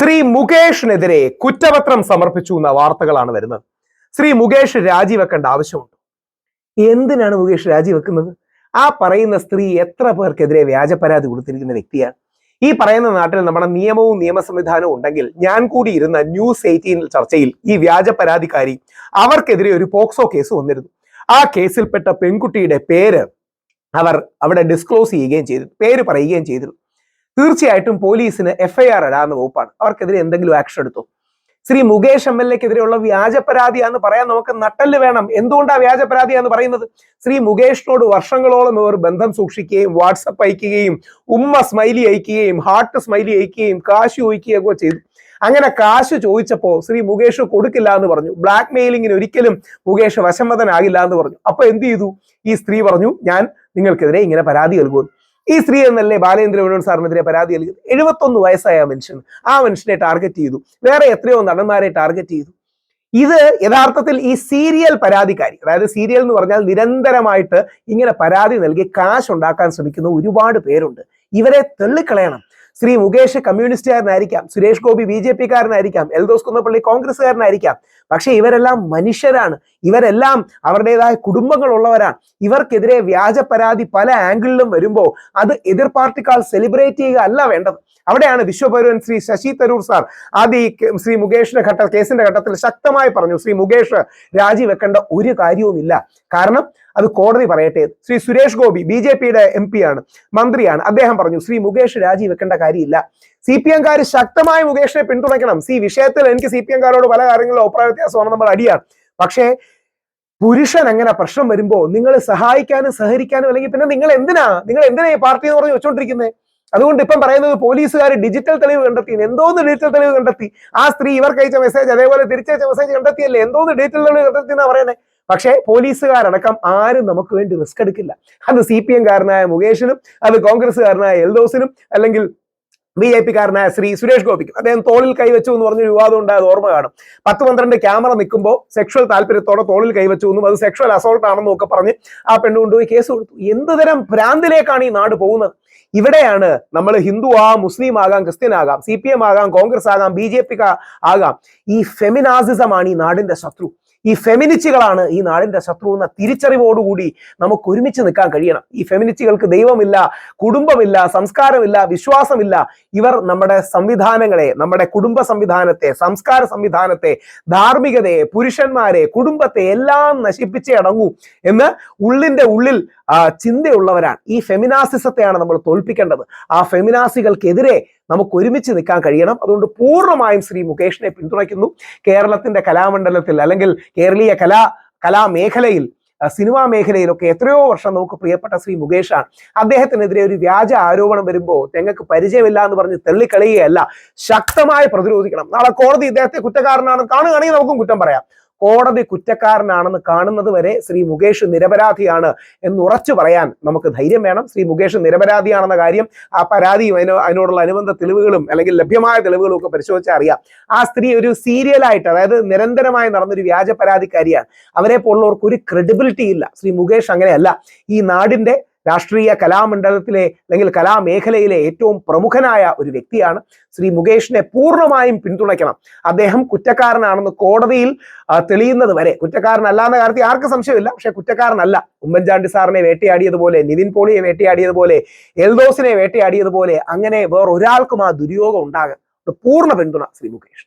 ശ്രീ മുകേഷിനെതിരെ കുറ്റപത്രം സമർപ്പിച്ചു എന്ന വാർത്തകളാണ് വരുന്നത്. ശ്രീ മുകേഷ് രാജിവെക്കേണ്ട ആവശ്യമുണ്ട്. എന്തിനാണ് മുകേഷ് രാജിവെക്കുന്നത്? ആ പറയുന്ന സ്ത്രീ എത്ര പേർക്കെതിരെ വ്യാജ പരാതി കൊടുത്തിരിക്കുന്ന വ്യക്തിയാണ്. ഈ പറയുന്ന നാട്ടിൽ നമ്മുടെ നിയമവും നിയമ സംവിധാനവും ഉണ്ടെങ്കിൽ ഞാൻ കൂടി ഇരുന്ന ന്യൂസ് എയ്റ്റീൻ ചർച്ചയിൽ ഈ വ്യാജ പരാതിക്കാരി അവർക്കെതിരെ ഒരു പോക്സോ കേസ് വന്നിരുന്നു. ആ കേസിൽപ്പെട്ട പെൺകുട്ടിയുടെ പേര് അവർ അവിടെ ഡിസ്ക്ലോസ് ചെയ്യുകയും ചെയ്തു. പേര് പറയുകയും ചെയ്തിരുന്നു. തീർച്ചയായിട്ടും പോലീസിന് എഫ്ഐആർ ഇടാവുന്ന വകുപ്പാണ്. അവർക്കെതിരെ എന്തെങ്കിലും ആക്ഷൻ എടുത്തു? ശ്രീ മുകേഷ് എം എൽ എക്കെതിരെയുള്ള വ്യാജ പരാതിയാന്ന് പറയാൻ നമുക്ക് നട്ടൽ വേണം. എന്തുകൊണ്ടാണ് വ്യാജ പരാതിയാന്ന് പറയുന്നത്? ശ്രീ മുകേഷിനോട് വർഷങ്ങളോളം ഇവർ ബന്ധം സൂക്ഷിക്കുകയും വാട്സപ്പ് അയക്കുകയും ഉമ്മ സ്മൈലി അയക്കുകയും ഹാർട്ട് സ്മൈലി അയക്കുകയും കാശ് ചോദിക്കുകയൊക്കെ ചെയ്തു. അങ്ങനെ കാശ് ചോദിച്ചപ്പോൾ ശ്രീ മുകേഷ് കൊടുക്കില്ല എന്ന് പറഞ്ഞു. ബ്ലാക്ക് മെയിലിങ്ങിന് ഒരിക്കലും മുകേഷ് വശംവദനാകില്ല എന്ന് പറഞ്ഞു. അപ്പൊ എന്ത് ചെയ്തു? ഈ സ്ത്രീ പറഞ്ഞു ഞാൻ നിങ്ങൾക്കെതിരെ ഇങ്ങനെ പരാതി നൽകുന്നു ഈ സ്ത്രീ എന്നല്ലേ ബാലേന്ദ്ര മേനോൻ സാറിനെതിരെ പരാതി നൽകി. എഴുപത്തൊന്ന് വയസ്സായ ആ മനുഷ്യൻ. ആ മനുഷ്യനെ ടാർഗറ്റ് ചെയ്തു. വേറെ എത്രയോ നടന്മാരെ ടാർഗറ്റ് ചെയ്തു. ഇത് യഥാർത്ഥത്തിൽ ഈ സീരിയൽ പരാതിക്കാരി അതായത് സീരിയൽ എന്ന് പറഞ്ഞാൽ നിരന്തരമായിട്ട് ഇങ്ങനെ പരാതി നൽകി കാശ് ഉണ്ടാക്കാൻ ശ്രമിക്കുന്ന ഒരുപാട് പേരുണ്ട്. ഇവരെ തള്ളിക്കളയണം. ശ്രീ മുകേഷ് കമ്മ്യൂണിസ്റ്റുകാരനായിരിക്കാം സുരേഷ് ഗോപി ബി ജെ പിക്കാരനായിരിക്കാം എൽദോസ് കുന്നപ്പള്ളി കോൺഗ്രസ്സുകാരനായിരിക്കാം. പക്ഷെ ഇവരെല്ലാം മനുഷ്യരാണ്. ഇവരെല്ലാം അവരുടേതായ കുടുംബങ്ങളുള്ളവരാണ്. ഇവർക്കെതിരെ വ്യാജ പരാതി പല ആംഗിളിലും വരുമ്പോൾ അത് എതിർ പാർട്ടിക്കാൾ സെലിബ്രേറ്റ് ചെയ്യുക അല്ല വേണ്ടത്. അവിടെയാണ് വിശ്വപൗരൻ ശ്രീ ശശി തരൂർ സാർ ആദ്യ ശ്രീ മുകേഷിന്റെ ഘട്ട കേസിന്റെ ഘട്ടത്തിൽ ശക്തമായി പറഞ്ഞു ശ്രീ മുകേഷ് രാജിവെക്കേണ്ട ഒരു കാര്യവുമില്ല. കാരണം അത് കോടതി പറയട്ടെ. ശ്രീ സുരേഷ് ഗോപി ബി ജെ പിയുടെ എം പി ആണ്. മന്ത്രിയാണ്. അദ്ദേഹം പറഞ്ഞു ശ്രീ മുകേഷ് രാജിവെക്കേണ്ട കാര്യമില്ല. സി പി എംകാർ ശക്തമായി മുകേഷിനെ പിന്തുണയ്ക്കണം. സി വിഷയത്തിൽ എനിക്ക് സി പി എംകാരോട് പല കാര്യങ്ങളിലും അഭിപ്രായ വ്യത്യാസമാണ്. നമ്മൾ അടിയാണ്. പക്ഷേ പുരുഷൻ അങ്ങനെ പ്രശ്നം വരുമ്പോ നിങ്ങൾ സഹായിക്കാനും സഹകരിക്കാനും അല്ലെങ്കിൽ പിന്നെ നിങ്ങൾ എന്തിനാ? നിങ്ങൾ എന്തിനാ ഈ പാർട്ടി എന്ന് പറഞ്ഞ് വെച്ചോണ്ടിരിക്കുന്നത് അതുകൊണ്ട് ഇപ്പം പറയുന്നത് പോലീസുകാർ ഡിജിറ്റൽ തെളിവ് കണ്ടെത്തി. എന്തോന്ന് ഡിജിറ്റൽ തെളിവ് കണ്ടെത്തി? ആ സ്ത്രീ ഇവർക്ക് അയച്ച മെസ്സേജ് അതേപോലെ തിരിച്ചയച്ച മെസ്സേജ് കണ്ടെത്തിയല്ലേ? എന്തോന്ന് ഡിജിറ്റൽ തെളിവ് കണ്ടെത്തി എന്നാ പറയുന്നത് പക്ഷേ പോലീസുകാരടക്കം ആരും നമുക്ക് വേണ്ടി റിസ്ക് എടുക്കില്ല. അത് സി പി എംകാരനായ മുകേഷിനും അത് കോൺഗ്രസ്സുകാരനായ എൽദോസിനും അല്ലെങ്കിൽ ബി ജെ പിക്കാരനായ ശ്രീ സുരേഷ് ഗോപിക്കും. അദ്ദേഹം തോളിൽ കൈവച്ചു എന്ന് പറഞ്ഞൊരു വിവാദം ഉണ്ടായത് ഓർമ്മ കാണും. പത്ത് പന്ത്രണ്ട് ക്യാമറ നിൽക്കുമ്പോൾ സെക്ഷൽ താല്പര്യത്തോടെ തോളിൽ കൈവച്ചു എന്നും അത് സെക്ഷൽ അസോൾട്ട് ആണെന്നും ഒക്കെ പറഞ്ഞ് ആ പെണ്ണ് കൊണ്ടുപോയി കേസ് കൊടുത്തു. എന്ത് തരം ഭ്രാന്തിലേക്കാണ് ഈ നാട് പോകുന്നത്? ഇവിടെയാണ് നമ്മൾ ഹിന്ദു ആ മുസ്ലിം ആകാം ക്രിസ്ത്യൻ ആകാം സി പി എം ആകാം കോൺഗ്രസ് ആകാം ബി ജെ പി ആകാം. ഈ ഫെമിനാസിസമാണ് ഈ നാടിന്റെ ശത്രു. ഈ ഫെമിനിച്ചുകളാണ് ഈ നാടിന്റെ ശത്രു എന്ന തിരിച്ചറിവോടുകൂടി നമുക്ക് ഒരുമിച്ച് നിൽക്കാൻ കഴിയണം. ഈ ഫെമിനിച്ചുകൾക്ക് ദൈവമില്ല കുടുംബമില്ല സംസ്കാരമില്ല വിശ്വാസമില്ല. ഇവർ നമ്മുടെ സംവിധാനങ്ങളെ നമ്മുടെ കുടുംബ സംവിധാനത്തെ സംസ്കാര സംവിധാനത്തെ ധാർമ്മികതയെ പുരുഷന്മാരെ കുടുംബത്തെ എല്ലാം നശിപ്പിച്ചേ അടങ്ങൂ എന്ന് ഉള്ളിന്റെ ഉള്ളിൽ ചിന്തയുള്ളവരാണ്. ഈ ഫെമിനാസിസത്തെയാണ് നമ്മൾ തോൽപ്പിക്കേണ്ടത്. ആ ഫെമിനാസികൾക്കെതിരെ നമുക്ക് ഒരുമിച്ച് നിൽക്കാൻ കഴിയണം. അതുകൊണ്ട് പൂർണമായും ശ്രീ മുകേഷിനെ പിന്തുണയ്ക്കുന്നു. കേരളത്തിന്റെ കലാമണ്ഡലത്തിൽ അല്ലെങ്കിൽ കേരളീയ കലാ കലാമേഖലയിൽ സിനിമാ മേഖലയിലൊക്കെ എത്രയോ വർഷം നമുക്ക് പ്രിയപ്പെട്ട ശ്രീ മുകേഷാണ്. അദ്ദേഹത്തിനെതിരെ ഒരു വ്യാജ ആരോപണം വരുമ്പോൾ തെങ്ങൾക്ക് പരിചയമില്ല എന്ന് പറഞ്ഞ് തള്ളിക്കളയുകയല്ല ശക്തമായി പ്രതിരോധിക്കണം. നാളെ കോടതി ഇദ്ദേഹത്തെ കുറ്റക്കാരനാണെന്ന് കാണുകയാണെങ്കിൽ നമുക്കും കുറ്റം പറയാം. കോടതി കുറ്റക്കാരനാണെന്ന് കാണുന്നത് വരെ ശ്രീ മുകേഷ് നിരപരാധിയാണ് എന്ന് ഉറച്ചു പറയാൻ നമുക്ക് ധൈര്യം വേണം. ശ്രീ മുകേഷ് നിരപരാധിയാണെന്ന കാര്യം ആ പരാതിയും അതിനോ അതിനോടുള്ള അനുബന്ധ തെളിവുകളും അല്ലെങ്കിൽ ലഭ്യമായ തെളിവുകളും ഒക്കെ പരിശോധിച്ചാൽ അറിയാം. ആ സ്ത്രീ ഒരു സീരിയലായിട്ട് അതായത് നിരന്തരമായി നടന്നൊരു വ്യാജ പരാതിക്കാരിയാണ്. അവരെ പോലുള്ളവർക്ക് ഒരു ക്രെഡിബിലിറ്റി ഇല്ല. ശ്രീ മുകേഷ് അങ്ങനെയല്ല. ഈ നാടിന്റെ രാഷ്ട്രീയ കലാമണ്ഡലത്തിലെ അല്ലെങ്കിൽ കലാമേഖലയിലെ ഏറ്റവും പ്രമുഖനായ ഒരു വ്യക്തിയാണ് ശ്രീ മുകേഷിനെ പൂർണമായും പിന്തുണയ്ക്കണം. അദ്ദേഹം കുറ്റക്കാരനാണെന്ന് കോടതിയിൽ തെളിയുന്നത് വരെ. കുറ്റക്കാരനല്ല എന്ന കാര്യത്തിൽ ആർക്കും സംശയമില്ല. പക്ഷെ കുറ്റക്കാരനല്ല. ഉമ്മൻചാണ്ടി സാറിനെ വേട്ടയാടിയതുപോലെ നിതിൻ പോളിയെ വേട്ടയാടിയതുപോലെ എൽദോസിനെ വേട്ടയാടിയതുപോലെ അങ്ങനെ വേറൊരാൾക്കും ആ ദുര്യോഗം ഉണ്ടാകാം പൂർണ പിന്തുണ ശ്രീ മുകേഷ്.